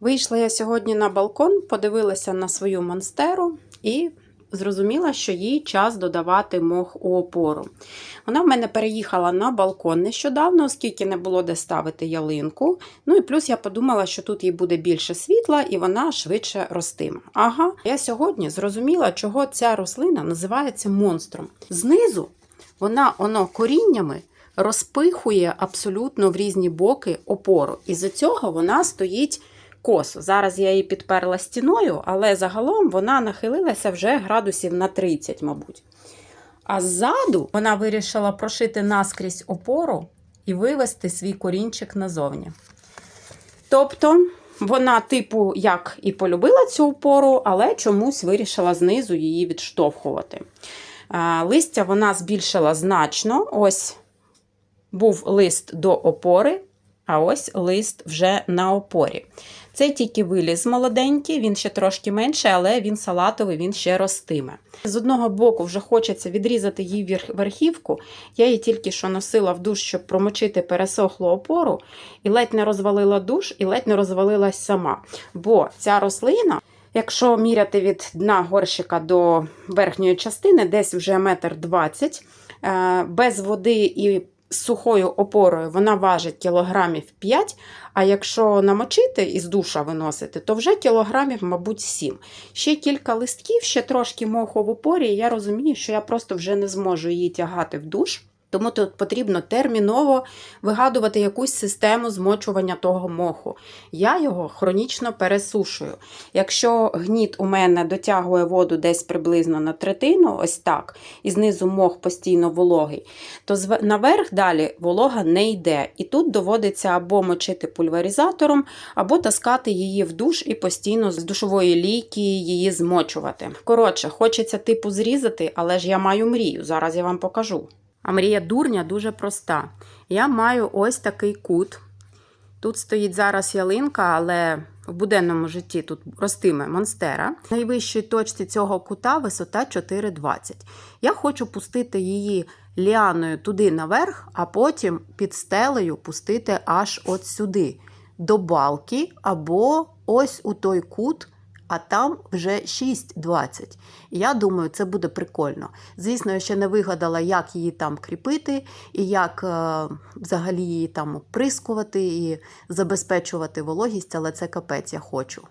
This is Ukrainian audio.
Вийшла я сьогодні на балкон, подивилася на свою монстеру і зрозуміла, що їй час додавати мох у опору. Вона в мене переїхала на балкон нещодавно, оскільки не було де ставити ялинку. Ну і плюс я подумала, що тут їй буде більше світла і вона швидше ростиме. Ага, я сьогодні зрозуміла, чого ця рослина називається монстром. Знизу вона воно коріннями розпихує абсолютно в різні боки опору. І за цього вона стоїть косо. Зараз я її підперла стіною, але загалом вона нахилилася вже градусів на 30, мабуть. А ззаду вона вирішила прошити наскрізь опору і вивести свій корінчик назовні. Тобто, вона, типу, як і полюбила цю опору, але чомусь вирішила знизу її відштовхувати. Листя вона збільшила значно. Ось був лист до опори, а ось лист вже на опорі. Це тільки виліз молоденький, він ще трошки менший, але він салатовий, він ще ростиме. З одного боку вже хочеться відрізати її верхівку. Я її тільки що носила в душ, щоб промочити пересохлу опору, і ледь не розвалила душ, і ледь не розвалилась сама. Бо ця рослина. Якщо міряти від дна горщика до верхньої частини, десь вже метр двадцять, е, без води і з сухою опорою вона важить кілограмів 5, а якщо намочити і з душа виносити, то вже кілограмів, мабуть, 7. Ще кілька листків, ще трошки моху в опорі, і я розумію, що я просто вже не зможу її тягати в душ. Тому тут потрібно терміново вигадувати якусь систему змочування того моху. Я його хронічно пересушую. Якщо гніт у мене дотягує воду десь приблизно на третину, ось так, і знизу мох постійно вологий, то наверх далі волога не йде. І тут доводиться або мочити пульверизатором, або таскати її в душ і постійно з душової лійки її змочувати. Коротше, хочеться типу зрізати, але ж я маю мрію. Зараз я вам покажу. А мрія дурня дуже проста. Я маю ось такий кут. Тут стоїть зараз ялинка, але в буденному житті тут ростиме монстера. В найвищій точці цього кута висота 4,20. Я хочу пустити її ліаною туди наверх, а потім під стелею пустити аж от сюди, до балки, або ось у той кут, а там вже 6,20. Я думаю, це буде прикольно. Звісно, я ще не вигадала, як її там кріпити, і як е, взагалі її там оприскувати і забезпечувати вологість, але це капець я хочу.